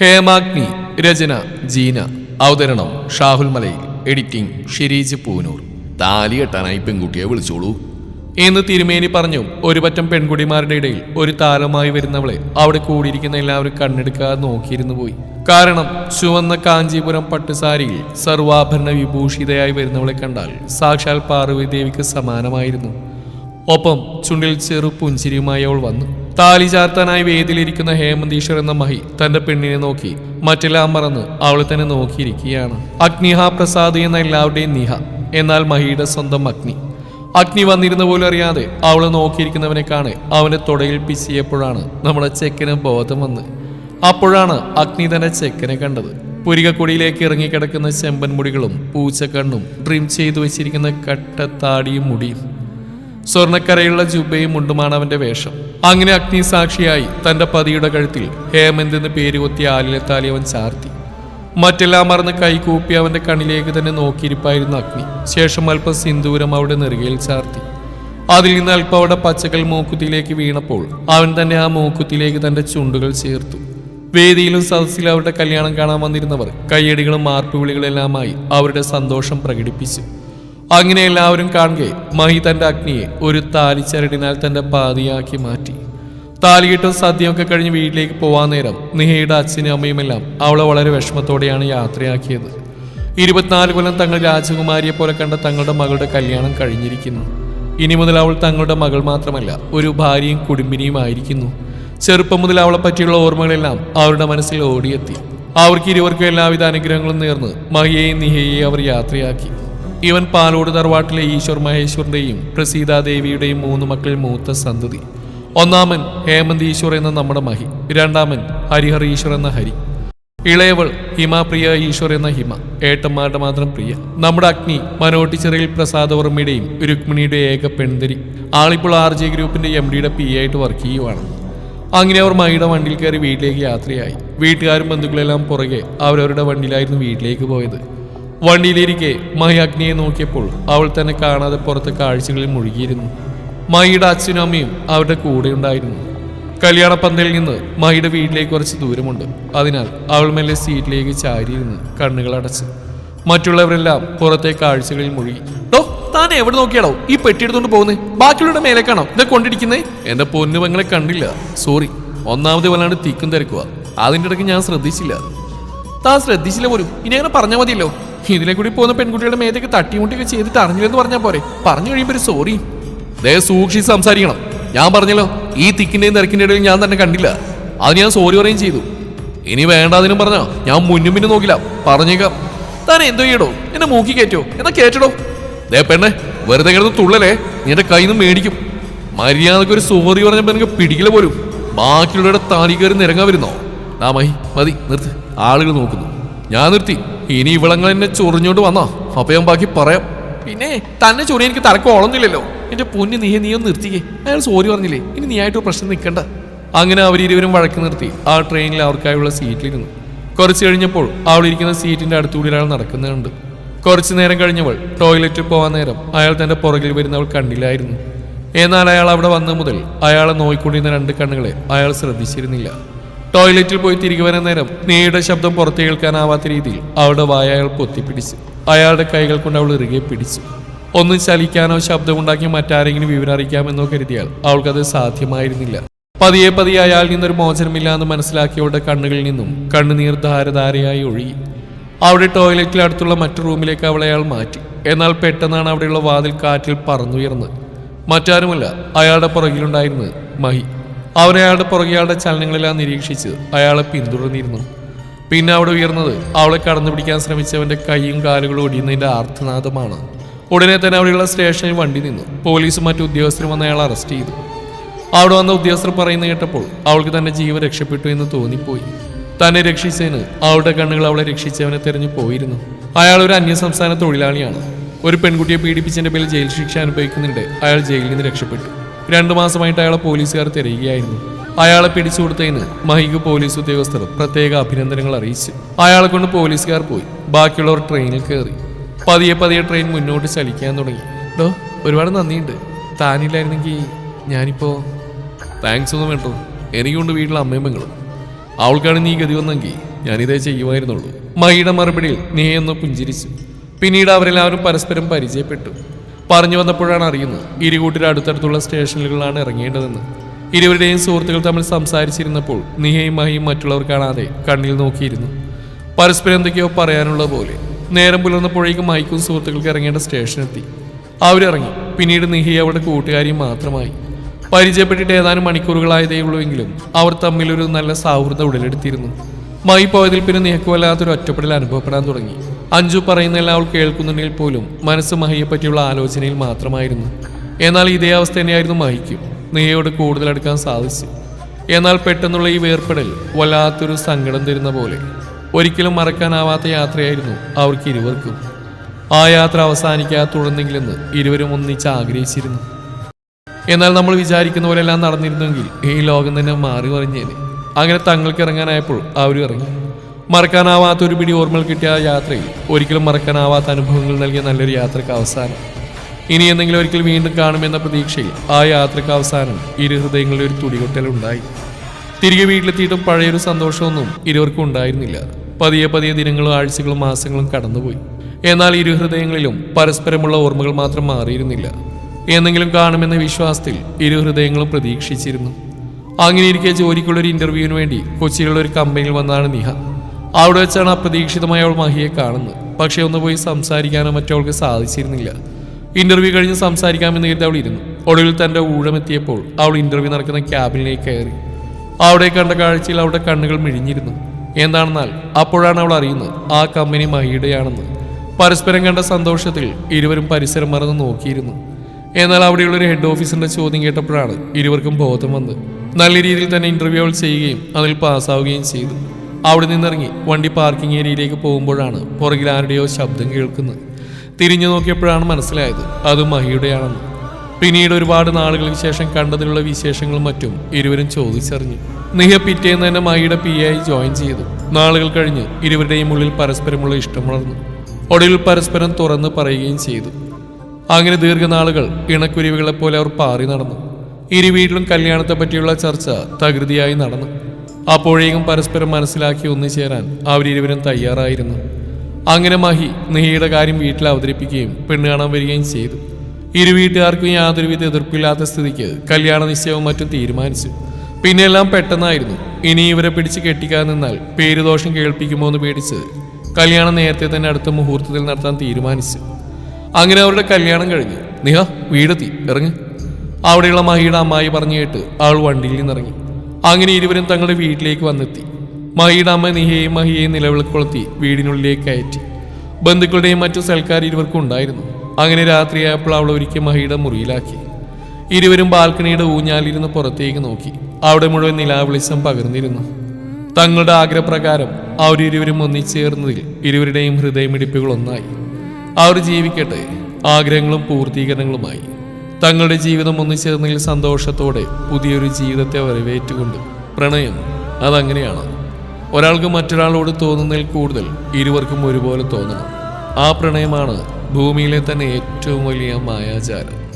ഹേമാഗ്നി രചന ജീന. അവതരണം ഷാഹുൽ മലയിൽ. എഡിറ്റിംഗ് ഷിരീജ് പൂനൂർ. താലി കെട്ടാനായി പെൺകുട്ടിയെ വിളിച്ചോളൂ. എന്ന് തിരുമേനി പറഞ്ഞു ഒരു പറ്റം ഇടയിൽ ഒരു താരമായി വരുന്നവളെ അവിടെ കൂടിയിരിക്കുന്ന എല്ലാവരും കണ്ണെടുക്കാതെ നോക്കിയിരുന്നു പോയി. കാരണം ചുവന്ന കാഞ്ചീപുരം പട്ടുസാരിയിൽ സർവാഭരണ വിഭൂഷിതയായി വരുന്നവളെ കണ്ടാൽ സാക്ഷാൽ പാർവതി ദേവിക്ക് സമാനമായിരുന്നു. ഒപ്പം ചുണ്ടിൽ ചെറു പുഞ്ചിരിയുമായി അവൾ വന്നു. താലി ചാർത്താനായി വേദിയിലിരിക്കുന്ന ഹേമന്തീശ്വർ എന്ന മഹി തന്റെ പെണ്ണിനെ നോക്കി മറ്റെല്ലാം മറന്ന് അവളെ തന്നെ നോക്കിയിരിക്കുകയാണ്. അഗ്നിഹ പ്രസാദ് എന്ന എല്ലാവരുടെയും നിഹ എന്നാൽ മഹിയുടെ സ്വന്തം അഗ്നി. അഗ്നി വന്നിരുന്ന പോലും അറിയാതെ അവളെ നോക്കിയിരിക്കുന്നവനെ കാണെ അവന്റെ തുടയിൽ പിച്ചിയപ്പോഴാണ് നമ്മുടെ ചെക്കന് ബോധം വന്ന്. അപ്പോഴാണ് അഗ്നി തന്നെ ചെക്കനെ കണ്ടത്. പുരികക്കൊടിയിലേക്ക് ഇറങ്ങിക്കിടക്കുന്ന ചെമ്പൻ മുടികളും പൂച്ചക്കണ്ണും ഡ്രീം ചെയ്തു വെച്ചിരിക്കുന്ന കട്ടത്താടിയും മുടിയും സ്വർണക്കരയുള്ള ജുബയും മുണ്ടുമാണ് അവന്റെ വേഷം. അങ്ങനെ അഗ്നിസാക്ഷിയായി തന്റെ പതിയുടെ കഴുത്തിൽ ഹേമന്ത് എന്ന് പേര് കൊത്തിയ താലി അവൻ ചാർത്തി. മറ്റെല്ലാം മറന്ന് കൈകൂപ്പി അവന്റെ കണ്ണിലേക്ക് തന്നെ നോക്കിയിരിപ്പായിരുന്നു അഗ്നി. ശേഷം അല്പം സിന്ദൂരം അവിടെ നെറുകയിൽ ചാർത്തി. അതിൽ നിന്ന് അല്പം അവിടെ പച്ചക്കൽ മൂക്കുത്തിയിലേക്ക് വീണപ്പോൾ അവൻ തന്നെ ആ മൂക്കുത്തിയിലേക്ക് തന്റെ ചുണ്ടുകൾ ചേർത്തു. വേദിയിലും സദസ്സിലും അവരുടെ കല്യാണം കാണാൻ വന്നിരുന്നവർ കയ്യടികളും മാർപ്പുവിളികളെല്ലാമായി അവരുടെ സന്തോഷം പ്രകടിപ്പിച്ചു. അങ്ങനെ എല്ലാവരും കാണുക മഹി തന്റെ അഗ്നിയെ ഒരു താലിച്ചരടിനാൽ തന്റെ പാതിയാക്കി മാറ്റി. താലിയിട്ടും സദ്യയൊക്കെ കഴിഞ്ഞ് വീട്ടിലേക്ക് പോവാൻ നേരം നിഹയുടെ അച്ഛനും അമ്മയുമെല്ലാം അവളെ വളരെ വിഷമത്തോടെയാണ് യാത്രയാക്കിയത്. ഇരുപത്തിനാല് കൊല്ലം തങ്ങൾ രാജകുമാരിയെ പോലെ കണ്ട തങ്ങളുടെ മകളുടെ കല്യാണം കഴിഞ്ഞിരിക്കുന്നു. ഇനി മുതൽ അവൾ തങ്ങളുടെ മകൾ മാത്രമല്ല ഒരു ഭാര്യയും കുടുംബിനിയും ആയിരിക്കുന്നു. ചെറുപ്പം മുതൽ അവളെ പറ്റിയുള്ള ഓർമ്മകളെല്ലാം അവരുടെ മനസ്സിൽ ഓടിയെത്തി. അവർക്ക് ഇരുവർക്കും എല്ലാവിധ അനുഗ്രഹങ്ങളും നേർന്ന് മഹിയെയും നിഹയെയും അവർ യാത്രയാക്കി. ഇവൻ പാലോട് തറവാട്ടിലെ ഈശ്വർ മഹേശ്വറിന്റെയും പ്രസീതാദേവിയുടെയും മൂന്ന് മക്കൾ മൂത്ത സന്തതി. ഒന്നാമൻ ഹേമന്ത് ഈശ്വർ എന്ന നമ്മുടെ മഹി. രണ്ടാമൻ ഹരിഹർ ഈശ്വർ എന്ന ഹരി. ഇളയവൾ ഹിമാപ്രിയ ഈശ്വർ എന്ന ഹിമ. ഏട്ടന്മാരുടെ മാത്രം പ്രിയ. നമ്മുടെ അഗ്നി മനോട്ടിച്ചെറിയിൽ പ്രസാദവർമ്മയുടെയും രുക്മിണിയുടെ ഏക പെൺതിരി. ആളിപ്പോൾ ആർ ജെ ഗ്രൂപ്പിന്റെ എം ഡിയുടെ പി ആയിട്ട് വർക്ക് ചെയ്യുവാണ്. അങ്ങനെ അവർ മഹിയുടെ വണ്ടിയിൽ കയറി വീട്ടിലേക്ക് യാത്രയായി. വീട്ടുകാരും ബന്ധുക്കളെല്ലാം പുറകെ അവരവരുടെ വണ്ടിയിലായിരുന്നു വീട്ടിലേക്ക് പോയത്. വണ്ടിയിലിരിക്കെ മഹി അഗ്നിയെ നോക്കിയപ്പോൾ അവൾ തന്നെ കാണാതെ പുറത്തെ കാഴ്ചകളിൽ മുഴുകിയിരുന്നു. മഹിയുടെ അച്ഛനും അമ്മയും അവരുടെ കൂടെ ഉണ്ടായിരുന്നു. കല്യാണ പന്തലിൽ നിന്ന് മഹിയുടെ വീട്ടിലേക്ക് കുറച്ച് ദൂരമുണ്ട്. അതിനാൽ അവൾ മെല്ലെ സീറ്റിലേക്ക് ചാരിയിരുന്ന് കണ്ണുകൾ അടച്ച്. മറ്റുള്ളവരെല്ലാം പുറത്തെ കാഴ്ചകളിൽ മുഴുകി. ഡോ താൻ എവിടെ നോക്കിയാടോ ഈ പെട്ടി എടുത്തോണ്ട് പോകുന്നേ? ബാക്കിയുള്ള മേലേക്കാണോ ഇതെ കൊണ്ടിരിക്കുന്നേ. എന്റെ പൊന്നു പെങ്ങളെ കണ്ടില്ല. സോറി. ഒന്നാമത് വല്ലാണ്ട് തിക്കും തിരക്കുക അതിന്റെ ഇടയ്ക്ക് ഞാൻ ശ്രദ്ധിച്ചില്ല. താൻ ശ്രദ്ധിച്ചില്ല പോലും. ഇനി അങ്ങനെ പറഞ്ഞാൽ മതിയല്ലോ. ഇതിലെ കൂടി പോകുന്ന പെൺകുട്ടിയുടെ മേത്തേക്ക് തട്ടിമുട്ടിയൊക്കെ ചെയ്തിട്ട് അറിഞ്ഞില്ലെന്ന് പറഞ്ഞാൽ പോരെ. പറഞ്ഞു കഴിയുമ്പോൾ സോറി ദേ സൂക്ഷിച്ച് സംസാരിക്കണം. ഞാൻ പറഞ്ഞല്ലോ ഈ തിക്കിന്റെയും തിരക്കിന്റെ ഇടയിൽ ഞാൻ തന്നെ കണ്ടില്ല. അത് ഞാൻ സോറി പറയുകയും ചെയ്തു. ഇനി വേണ്ടാതിനും പറഞ്ഞോ. ഞാൻ മുന്നും പിന്നും നോക്കില്ല. പറഞ്ഞേക്കാം. താൻ എന്തോ ചെയ്യടോ? എന്നെ മൂക്കി കയറ്റോ? എന്നാ കേറ്റടോ ദേ പെണ്ണെ വെറുതെ കിടന്ന് തുള്ളലേ നിന്റെ കയ്യിൽ നിന്ന് മേടിക്കും. മര്യാദയ്ക്ക് ഒരു സോറി പറഞ്ഞപ്പോ എനിക്ക് പിടിക്കില്ല പോലും. ബാക്കിയുള്ളവരുടെ താലി കയറി നിരങ്ങാൻ വരുന്നോ? മഹി മതി നിർത്ത്. ആളുകൾ നോക്കുന്നു. ഞാൻ നിർത്തി. ഇനി ഇവളങ്ങൾ എന്നെ ചൊറിഞ്ഞോണ്ട് വന്നോ. അപ്പൊ ഞാൻ ബാക്കി പറയാം. പിന്നെ തന്നെ ചൊറി എനിക്ക് തലക്ക് ഓളന്നില്ലല്ലോ എന്റെ പൊന്നി നീ നീ ഒന്ന് നിർത്തിക്കേ. അയാൾ സോറി പറഞ്ഞില്ലേ. ഇനി നീ ആയിട്ട് പ്രശ്നം നിൽക്കണ്ട. അങ്ങനെ അവരിരുവരും വഴക്ക് നിർത്തി. ആ ട്രെയിനിൽ അവർക്കായുള്ള സീറ്റിലിരുന്നു. കുറച്ച് കഴിഞ്ഞപ്പോൾ അവൾ ഇരിക്കുന്ന സീറ്റിന്റെ അടുത്തുകൂടി ഒരാൾ നടക്കുന്നുണ്ട്. കുറച്ചു നേരം കഴിഞ്ഞപ്പോൾ ടോയ്ലറ്റിൽ പോകാൻ നേരം അയാൾ തന്റെ പുറകിൽ വരുന്നവൾ കണ്ടില്ലായിരുന്നു എന്നാൽ അയാൾ അവിടെ വന്ന മുതൽ അയാളെ നോയിക്കൊണ്ടിരുന്ന രണ്ട് കണ്ണുകളെ അയാൾ ശ്രദ്ധിച്ചിരുന്നില്ല. ടോയ്ലറ്റിൽ പോയി തിരികെ വരാൻ നേരം നീയുടെ ശബ്ദം പുറത്തു കേൾക്കാനാവാത്ത രീതിയിൽ അവളുടെ വായ അയാൾ പൊത്തിപ്പിടിച്ചു. അയാളുടെ കൈകൾ കൊണ്ട് അവൾ ഇറുകെ പിടിച്ചു. ഒന്ന് ചലിക്കാനോ ശബ്ദമുണ്ടാക്കി മറ്റാരെങ്കിലും വിവരം അറിയിക്കാമെന്നോ കരുതിയാൽ അവൾക്കത് സാധ്യമായിരുന്നില്ല. പതിയെ പതിയെ അയാളിൽ നിന്നൊരു മോചനമില്ല എന്ന് മനസ്സിലാക്കിയവളുടെ കണ്ണുകളിൽ നിന്നും കണ്ണുനീർ ധാരധാരയായി ഒഴുകി. അവിടെ ടോയ്ലറ്റിൽ അടുത്തുള്ള മറ്റു റൂമിലേക്ക് അവളെ അയാൾ മാറ്റി. എന്നാൽ പെട്ടെന്നാണ് അവിടെയുള്ള വാതിൽ കാറ്റിൽ പറന്നുയർന്നത്. മറ്റാരുമല്ല അയാളുടെ പുറകിലുണ്ടായിരുന്നത് മഹി. അവൻ അയാളുടെ പുറകെ അയാളുടെ ചലനങ്ങളെല്ലാം നിരീക്ഷിച്ച് അയാളെ പിന്തുടർന്നിരുന്നു. പിന്നെ അവിടെ ഉയർന്നത് അവളെ കടന്നു പിടിക്കാൻ ശ്രമിച്ചവന്റെ കൈയും കാലുകളും ഒടിയുന്നതിന്റെ ആർത്തനാദമാണ്. ഉടനെ തന്നെ അവിടെയുള്ള സ്റ്റേഷനിൽ വണ്ടി നിന്നു. പോലീസും മറ്റു ഉദ്യോഗസ്ഥരും വന്ന് അയാളെ അറസ്റ്റ് ചെയ്തു. അവിടെ വന്ന ഉദ്യോഗസ്ഥർ പറയുന്ന കേട്ടപ്പോൾ അവൾക്ക് തന്നെ ജീവൻ രക്ഷപ്പെട്ടു എന്ന് തോന്നിപ്പോയി. തന്നെ രക്ഷിച്ചതിന് അവളുടെ കണ്ണുകൾ അവളെ രക്ഷിച്ചവനെ തെരഞ്ഞു പോയിരുന്നു. അയാൾ ഒരു അന്യസംസ്ഥാന തൊഴിലാളിയാണ്. ഒരു പെൺകുട്ടിയെ പീഡിപ്പിച്ചതിന്റെ പേരിൽ ജയിൽ ശിക്ഷ അനുഭവിക്കുന്നുണ്ട്. അയാൾ ജയിലിൽ നിന്ന് രക്ഷപ്പെട്ടു. രണ്ടു മാസമായിട്ട് അയാളെ പോലീസുകാർ തിരയുകയായിരുന്നു. അയാളെ പിടിച്ചു കൊടുത്തതിന് മഹിക്ക് പോലീസ് ഉദ്യോഗസ്ഥർ പ്രത്യേക അഭിനന്ദനങ്ങൾ അറിയിച്ചു. അയാളെ കൊണ്ട് പോലീസുകാർ പോയി. ബാക്കിയുള്ളവർ ട്രെയിനിൽ കയറി. പതിയെ പതിയെ ട്രെയിൻ മുന്നോട്ട് ചലിക്കാൻ തുടങ്ങി. ഡോ ഒരുപാട് നന്ദിയുണ്ട്. താനില്ലായിരുന്നെങ്കിൽ ഞാനിപ്പോ താങ്ക്സ് ഒന്നും വേണ്ടോ. എനിക്കുണ്ട് വീട്ടിലെ അമ്മയമ്മങ്ങളും അവൾക്കാണ് നീ ഗതി വന്നെങ്കിൽ ഞാനിതേ ചെയ്യുമായിരുന്നുള്ളൂ. മഹിയുടെ മറുപടിയിൽ നീയൊന്ന് പുഞ്ചിരിച്ചു. പിന്നീട് അവരെല്ലാവരും പരസ്പരം പരിചയപ്പെട്ടു. പറഞ്ഞു വന്നപ്പോഴാണ് അറിയുന്നത്. ഇരുകൂട്ടർ അടുത്തടുത്തുള്ള സ്റ്റേഷനുകളിലാണ് ഇറങ്ങേണ്ടതെന്ന്. ഇരുവരുടെയും സുഹൃത്തുക്കൾ തമ്മിൽ സംസാരിച്ചിരുന്നപ്പോൾ നിഹയും മഹിയും മറ്റുള്ളവർ കാണാതെ കണ്ണിൽ നോക്കിയിരുന്നു. പരസ്പരം എന്തൊക്കെയോ പറയാനുള്ള പോലെ. നേരം പുലർന്നപ്പോഴേക്കും മൈക്കും സുഹൃത്തുക്കൾക്ക് ഇറങ്ങേണ്ട സ്റ്റേഷനെത്തി. അവരിറങ്ങി. പിന്നീട് നിഹി അവരുടെ കൂട്ടുകാരിയും മാത്രമായി. പരിചയപ്പെട്ടിട്ട് ഏതാനും മണിക്കൂറുകളായതേ ഉള്ളൂവെങ്കിലും അവർ തമ്മിലൊരു നല്ല സൗഹൃദം ഉടലെടുത്തിരുന്നു. മൈ പോയതിൽ പിന്നെ നിഹക്ക് വല്ലാത്തൊരു ഒറ്റപ്പെടൽ അനുഭവപ്പെടാൻ തുടങ്ങി. അഞ്ജു പറയുന്നതെല്ലാം അവൾ കേൾക്കുന്നുണ്ടെങ്കിൽ പോലും മനസ്സ് മഹിയെ പറ്റിയുള്ള ആലോചനയിൽ മാത്രമായിരുന്നു. എന്നാൽ ഇതേ അവസ്ഥ തന്നെയായിരുന്നു മഹിക്ക്. നെയ്യോട് കൂടുതൽ അടുക്കാൻ സാധിച്ചു. എന്നാൽ പെട്ടെന്നുള്ള ഈ വേർപ്പെടൽ വല്ലാത്തൊരു സങ്കടം തരുന്ന പോലെ ഒരിക്കലും മറക്കാനാവാത്ത യാത്രയായിരുന്നു അവർക്ക് ഇരുവർക്കും. ആ യാത്ര അവസാനിക്കാതെ തുടർന്നെങ്കിലെന്ന് ഇരുവരും ഒന്നിച്ച് ആഗ്രഹിച്ചിരുന്നു. എന്നാൽ നമ്മൾ വിചാരിക്കുന്ന പോലെ എല്ലാം നടന്നിരുന്നെങ്കിൽ ഈ ലോകം തന്നെ മാറി മറിഞ്ഞേനെ അങ്ങനെ തങ്ങൾക്ക് ഇറങ്ങാനായപ്പോൾ അവരും ഇറങ്ങി. മറക്കാനാവാത്ത ഒരു പിടി ഓർമ്മകൾ കിട്ടിയ ആ യാത്രയിൽ ഒരിക്കലും മറക്കാനാവാത്ത അനുഭവങ്ങൾ നൽകിയ നല്ലൊരു യാത്രയ്ക്ക് അവസാനം. ഇനി എന്തെങ്കിലും ഒരിക്കലും വീണ്ടും കാണുമെന്ന പ്രതീക്ഷയിൽ ആ യാത്രയ്ക്ക് അവസാനം ഇരു ഹൃദയങ്ങളിൽ ഒരു തുടികൊട്ടലുണ്ടായി തിരികെ വീട്ടിലെത്തിയിട്ടും പഴയൊരു സന്തോഷമൊന്നും ഇരുവർക്കും ഉണ്ടായിരുന്നില്ല. പതിയെ പതിയെ ദിനങ്ങളും ആഴ്ചകളും മാസങ്ങളും കടന്നുപോയി. എന്നാൽ ഇരു ഹൃദയങ്ങളിലും പരസ്പരമുള്ള ഓർമ്മകൾ മാത്രം മാറിയിരുന്നില്ല. എന്നെങ്കിലും കാണുമെന്ന വിശ്വാസത്തിൽ ഇരു ഹൃദയങ്ങളും പ്രതീക്ഷിച്ചിരുന്നു. അങ്ങനെ ഇരിക്കെ ജോലിക്കുള്ള ഒരു ഇന്റർവ്യൂവിന് വേണ്ടി കൊച്ചിയിലുള്ള ഒരു കമ്പനിയിൽ വന്നാണ് നിഹ. അവിടെ വെച്ചാണ് അപ്രതീക്ഷിതമായി അവൾ മഹിയെ കാണുന്നത്. പക്ഷേ ഒന്ന് പോയി സംസാരിക്കാനോ മറ്റോ അവൾക്ക് സാധിച്ചിരുന്നില്ല. ഇന്റർവ്യൂ കഴിഞ്ഞ് സംസാരിക്കാമെന്ന് കരുതി അവൾ ഇരുന്നു. ഒടുവിൽ തന്റെ ഊഴമെത്തിയപ്പോൾ അവൾ ഇന്റർവ്യൂ നടക്കുന്ന ക്യാബിനിലേക്ക് കയറി. അവിടെ കണ്ട കാഴ്ചയിൽ അവളുടെ കണ്ണുകൾ മിഴിഞ്ഞിരുന്നു. എന്താണെന്നാൽ അപ്പോഴാണ് അവൾ അറിയുന്നത് ആ കമ്പനി മഹിയുടെയാണെന്ന്. പരസ്പരം കണ്ട സന്തോഷത്തിൽ ഇരുവരും പരിസരം മറന്ന് നോക്കിയിരുന്നു. എന്നാൽ അവിടെയുള്ള ഒരു ഹെഡ് ഓഫീസറിന്റെ ചോദ്യം കേട്ടപ്പോഴാണ് ഇരുവർക്കും ബോധം വന്നത്. നല്ല രീതിയിൽ തന്നെ ഇന്റർവ്യൂ അവൾ ചെയ്യുകയും അതിൽ പാസ്സാവുകയും ചെയ്തു. അവിടെ നിന്നിറങ്ങി വണ്ടി പാർക്കിംഗ് ഏരിയയിലേക്ക് പോകുമ്പോഴാണ് പുറകിൽ ആരുടെയോ ശബ്ദം കേൾക്കുന്നത്. തിരിഞ്ഞു നോക്കിയപ്പോഴാണ് മനസ്സിലായത് അത് മഹിയുടെയാണെന്ന്. പിന്നീട് ഒരുപാട് നാളുകൾക്ക് ശേഷം കണ്ടതിലുള്ള വിശേഷങ്ങളും മറ്റും ഇരുവരും ചോദിച്ചറിഞ്ഞു. നിഹ പിറ്റേന്ന് തന്നെ മഹിയുടെ പി ആയി ജോയിൻ ചെയ്തു. നാളുകൾ കഴിഞ്ഞ് ഇരുവരുടെയും ഉള്ളിൽ പരസ്പരമുള്ള ഇഷ്ടം വളർന്നു. ഒടുവിൽ പരസ്പരം തുറന്ന് പറയുകയും ചെയ്തു. അങ്ങനെ ദീർഘനാളുകൾ ഇണക്കുരുവികളെപ്പോലെ അവർ പാറി നടന്നു. ഇരു വീട്ടിലും കല്യാണത്തെ പറ്റിയുള്ള ചർച്ച തകൃതിയായി നടന്നു. അപ്പോഴേക്കും പരസ്പരം മനസ്സിലാക്കി ഒന്നു ചേരാൻ അവരിരുവരും തയ്യാറായിരുന്നു. അങ്ങനെ മഹി നെഹിയുടെ കാര്യം വീട്ടിൽ അവതരിപ്പിക്കുകയും പെണ്ണ് കാണാൻ വരികയും ചെയ്തു. ഇരു വീട്ടുകാർക്കും യാതൊരുവിധ എതിർപ്പില്ലാത്ത സ്ഥിതിക്ക് കല്യാണ നിശ്ചയവും മറ്റും തീരുമാനിച്ചു. പിന്നെ എല്ലാം പെട്ടെന്നായിരുന്നു. ഇനി ഇവരെ പിടിച്ച് കെട്ടിക്കാൻ നിന്നാൽ പേരുദോഷം കേൾപ്പിക്കുമോ എന്ന് പേടിച്ച് കല്യാണം നേരത്തെ തന്നെ അടുത്ത മുഹൂർത്തത്തിൽ നടത്താൻ തീരുമാനിച്ചു. അങ്ങനെ അവരുടെ കല്യാണം കഴിഞ്ഞു. നിഹ വീടെത്തി ഇറങ്ങി. അവിടെയുള്ള മഹിയുടെ അമ്മായി പറഞ്ഞു കേട്ട് അവൾ വണ്ടിയിൽ നിന്നിറങ്ങി. അങ്ങനെ ഇരുവരും തങ്ങളുടെ വീട്ടിലേക്ക് വന്നെത്തി. മഹിയുടെ അമ്മ നിഹയെയും മഹിയെയും നിലവിളക്കൊളുത്തി വീടിനുള്ളിലേക്ക് കയറ്റി. ബന്ധുക്കളുടെയും മറ്റു സൽക്കാർ ഇരുവർക്കും ഉണ്ടായിരുന്നു. അങ്ങനെ രാത്രിയായപ്പോൾ അവൾ ഒരിക്കൽ മഹിയുടെ മുറിയിലാക്കി. ഇരുവരും ബാൽക്കണിയുടെ ഊഞ്ഞാലിരുന്ന് പുറത്തേക്ക് നോക്കി. അവിടെ മുഴുവൻ നിലാവിളിച്ചം പകർന്നിരുന്നു. തങ്ങളുടെ ആഗ്രഹപ്രകാരം അവരിരുവരും ഒന്നിച്ചേർന്നതിൽ ഇരുവരുടെയും ഹൃദയമിടിപ്പുകൾ ഒന്നായി അവർ ജീവിക്കട്ടെ. ആഗ്രഹങ്ങളും പൂർത്തീകരണങ്ങളുമായി. തങ്ങളുടെ ജീവിതം ഒന്നിച്ചേർന്നതിൽ സന്തോഷത്തോടെ പുതിയൊരു ജീവിതത്തെ വരവേറ്റുകൊണ്ട് പ്രണയം അതങ്ങനെയാണ്. ഒരാൾക്ക് മറ്റൊരാളോട് തോന്നുന്നതിൽ കൂടുതൽ ഇരുവർക്കും ഒരുപോലെ തോന്നണം. ആ പ്രണയമാണ് ഭൂമിയിലെ തന്നെ ഏറ്റവും വലിയ മായാജാലം.